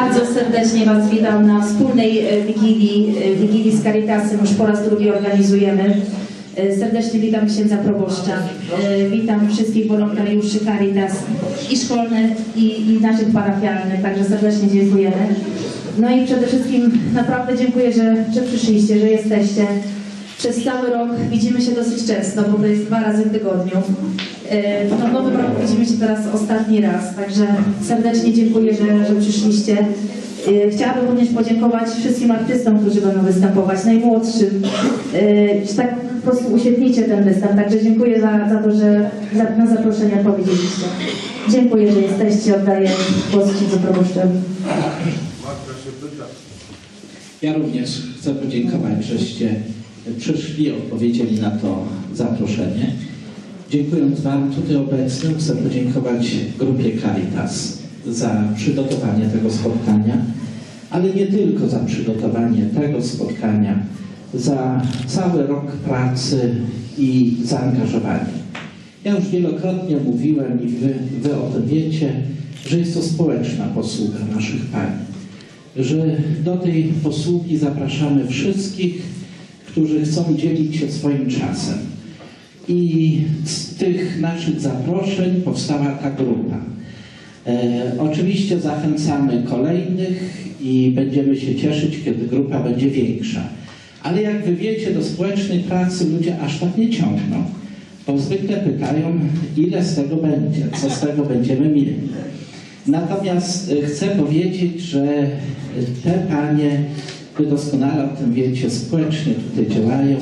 Bardzo serdecznie Was witam na wspólnej e, Wigilii, e, Wigilii z Caritasem. Już po raz drugi organizujemy. E, Serdecznie witam księdza proboszcza. Witam wszystkich wolontariuszy Caritas i szkolnych, i, i naszych parafialnych. Także serdecznie dziękujemy. No i przede wszystkim naprawdę dziękuję, że, że przyszliście, że jesteście. Przez cały rok widzimy się dosyć często, bo to jest dwa razy w tygodniu. E, No w nowym roku widzimy się teraz ostatni raz, także serdecznie dziękuję, że, że przyszliście. E, Chciałabym również podziękować wszystkim artystom, którzy będą występować, najmłodszym. E, Tak po prostu uświetnicie ten występ, także dziękuję za, za to, że na zaproszenie odpowiedzieliście. Dziękuję, że jesteście. Oddaję głos księdzu proboszczowi. Ja również chcę podziękować, żeście przyszli, odpowiedzieli na to zaproszenie. Dziękując Wam tutaj obecnym, chcę podziękować grupie Caritas za przygotowanie tego spotkania, ale nie tylko za przygotowanie tego spotkania, za cały rok pracy i zaangażowanie. Ja już wielokrotnie mówiłem i wy, wy o tym wiecie, że jest to społeczna posługa naszych pań że do tej posługi zapraszamy wszystkich, którzy chcą dzielić się swoim czasem. I z tych naszych zaproszeń powstała ta grupa. E, oczywiście zachęcamy kolejnych i będziemy się cieszyć, kiedy grupa będzie większa. Ale jak wy wiecie, do społecznej pracy ludzie aż tak nie ciągną, bo zwykle pytają, ile z tego będzie, co z tego będziemy mieli. Natomiast e, chcę powiedzieć, że te panie, wy doskonale o tym wiecie, społecznie tutaj działają,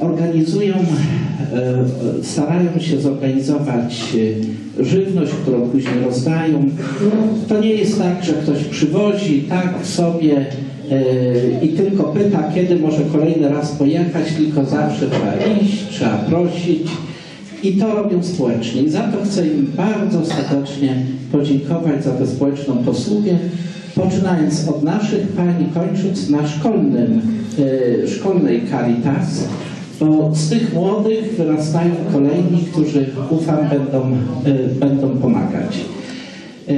organizują, e, starają się zorganizować e, żywność, którą później rozdają. To nie jest tak, że ktoś przywozi tak sobie e, i tylko pyta, kiedy może kolejny raz pojechać, tylko zawsze trzeba iść, trzeba prosić. I to robią społecznie. I za to chcę im bardzo serdecznie podziękować za tę społeczną posługę, poczynając od naszych pań i kończąc na szkolnym, e, szkolnej Caritas, bo z tych młodych wyrastają kolejni, którzy ufam będą, e, będą pomagać. E,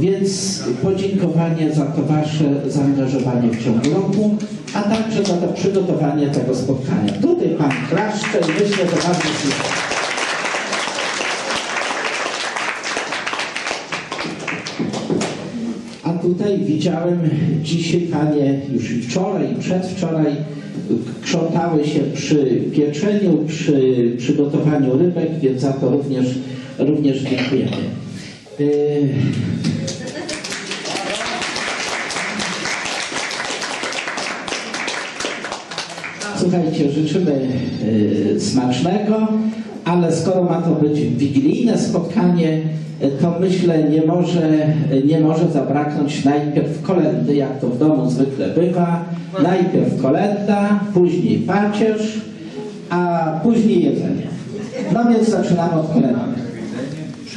Więc podziękowanie za to Wasze zaangażowanie w ciągu roku, a także za to przygotowanie tego spotkania. Tutaj Pan klaszcze myślę, że bardzo się tutaj widziałem dzisiaj panie już i wczoraj, i przedwczoraj krzątały się przy pieczeniu, przy przygotowaniu rybek, więc za to również, również dziękujemy. Yy, Słuchajcie, życzymy y, smacznego, ale skoro ma to być wigilijne spotkanie, y, to myślę nie może, y, nie może zabraknąć najpierw kolendy, jak to w domu zwykle bywa. Najpierw kolenda, później pacierz, a później jedzenie. No więc zaczynamy od kolendy. W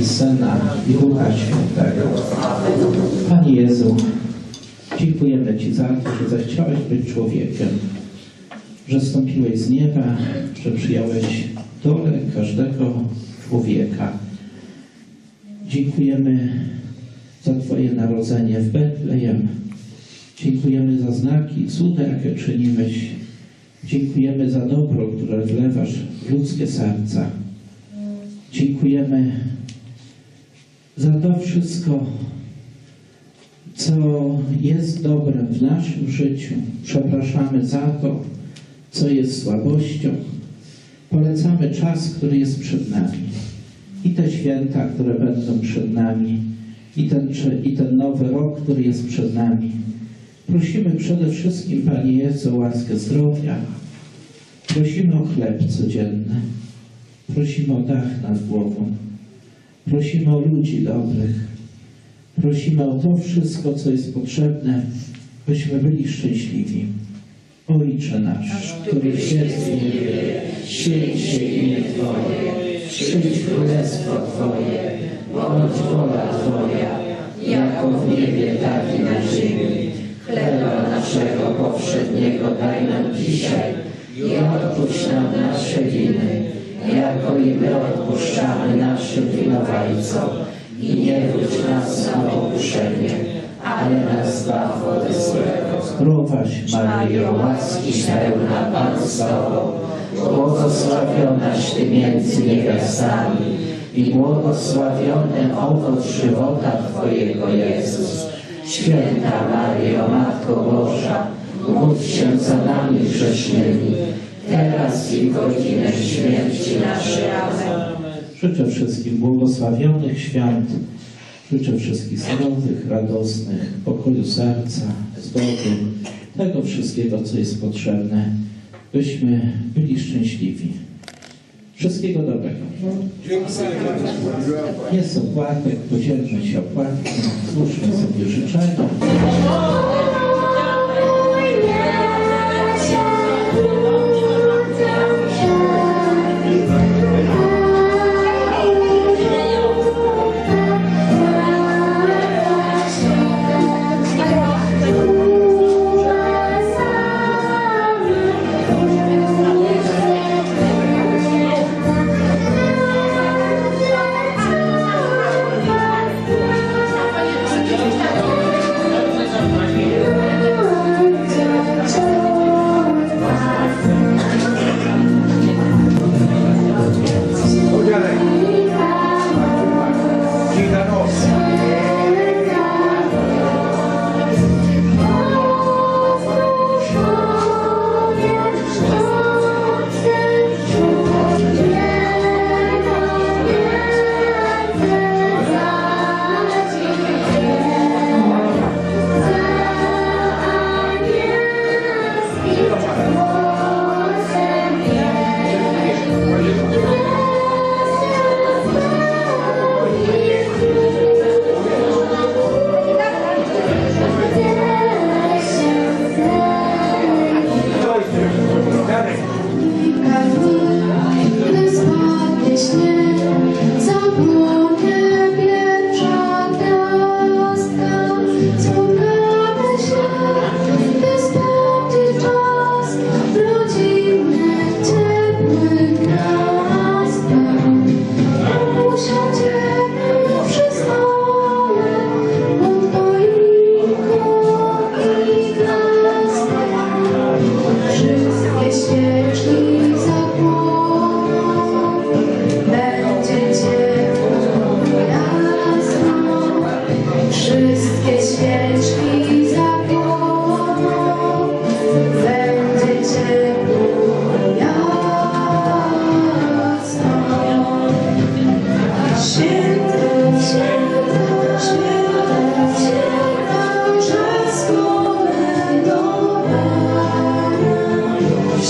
i Syna i Ducha Świętego. Panie Jezu, dziękujemy Ci za to, że zechciałeś być człowiekiem. że stąpiłeś z nieba, że przyjąłeś dolę każdego człowieka. Dziękujemy za Twoje narodzenie w Betlejem. Dziękujemy za znaki, cuda, jakie czyniłeś. Dziękujemy za dobro, które wlewasz w ludzkie serca. Dziękujemy za to wszystko, co jest dobrem w naszym życiu. Przepraszamy za to, co jest słabością. Polecamy czas, który jest przed nami. I te święta, które będą przed nami, i ten, i ten nowy rok, który jest przed nami. Prosimy przede wszystkim, Panie Jezu, o łaskę zdrowia. Prosimy o chleb codzienny. Prosimy o dach nad głową. Prosimy o ludzi dobrych. Prosimy o to wszystko, co jest potrzebne, byśmy byli szczęśliwi. Ojcze nasz, któryś jest w niebie, święć się imię Twoje, przyjdź królestwo Twoje, bądź wola Twoja, jako w niebie, tak i na ziemi. Chleba naszego powszedniego daj nam dzisiaj i odpuść nam nasze winy, jako i my odpuszczamy naszym I nie wódź nas na pokuszenie, ale nas zbaw od złego. Zdrowaś Maryjo, łaski pełna Pan z Tobą, błogosławionaś Ty między niewiastami i błogosławiony owoc żywota Twojego Jezus. Święta Maryjo, Matko Boża, módl się za nami grzesznymi, teraz i w godzinę śmierci naszej. Amen. Życzę wszystkim błogosławionych świąt, życzę wszystkich zdrowych, radosnych, pokoju serca, zgody, tego wszystkiego, co jest potrzebne, byśmy byli szczęśliwi. Wszystkiego dobrego. Jest opłatek, podzielmy się opłatkiem, złóżmy sobie życzenia.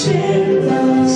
Święta,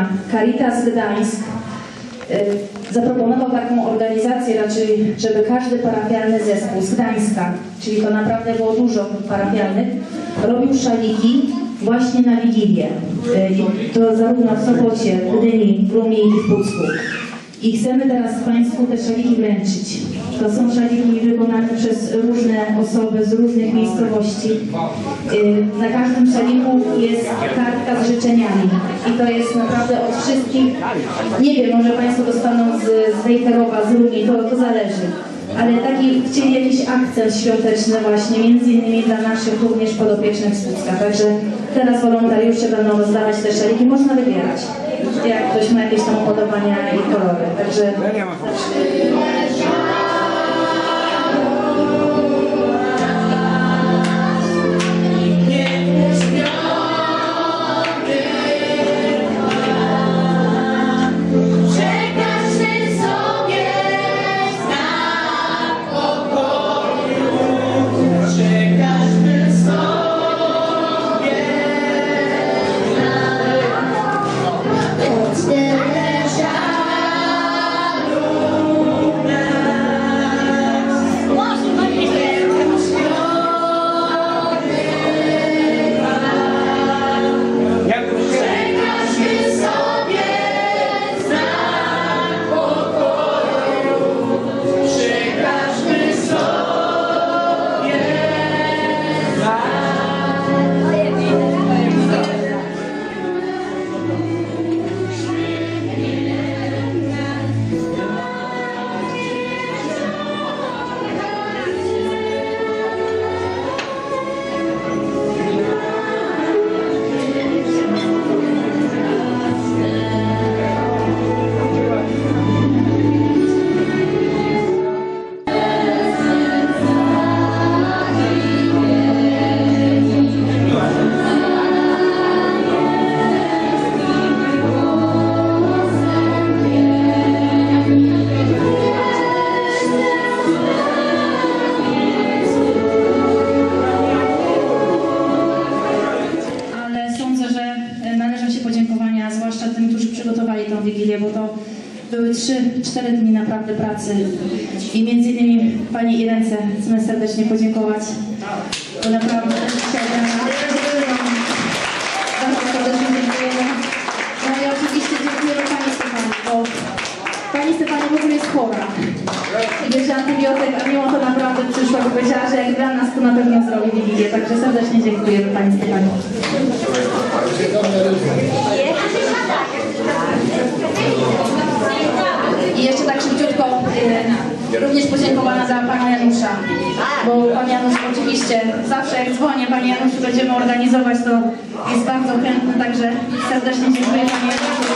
Grudnia Caritas Gdańsk y, zaproponował taką organizację, raczej, żeby każdy parafialny zespół z Gdańska, czyli to naprawdę było dużo parafialnych, robił szaliki właśnie na Wigilię. I To zarówno w Sopocie, w Gdyni, w Rumie i w Pucku. I chcemy teraz Państwu te szaliki wręczyć. To są szaliki wykonane przez różne osoby z różnych miejscowości. Y, Na każdym szaliku jest kartka z życzeniami. I to jest naprawdę od wszystkich, nie wiem, może Państwo dostaną z, z z Rumi, to, to zależy. Ale taki chcieli jakiś akcent świąteczny właśnie, między innymi dla naszych również podopiecznych z. Także teraz wolontariusze będą rozdawać te szaliki, można wybierać. Jak ktoś ma jakieś tam upodobania i kolory. Także zwłaszcza tym, którzy przygotowali tą Wigilię, bo to były 3-4 dni naprawdę pracy i między innymi Pani Irence chcemy serdecznie podziękować, bo naprawdę chciałabym bardzo serdecznie dziękujemy. No i oczywiście dziękujemy Pani Stefani, bo Pani Stefani w ogóle jest chora. Bierze antybiotyk, a mimo to powiedziała, że jak dla nas, to na pewno zrobi Wigilię. Także serdecznie dziękujemy Pani Stefani. I jeszcze tak szybciutko, y, również podziękowana dla Pana Janusza, bo Pan Janusz oczywiście zawsze jak dzwonię, Panie Januszu, będziemy organizować, to jest bardzo chętny, także serdecznie dziękuję Panie Januszu.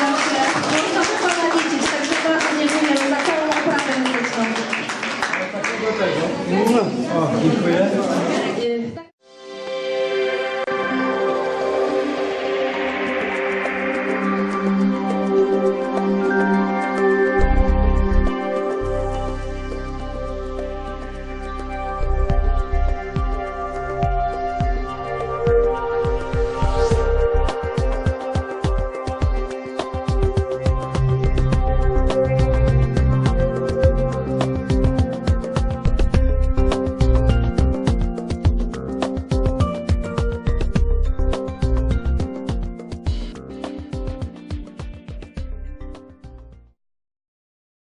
Zawsze można na Pana liczyć, także bardzo dziękuję za całą oprawę muzyczną. Dziękuję.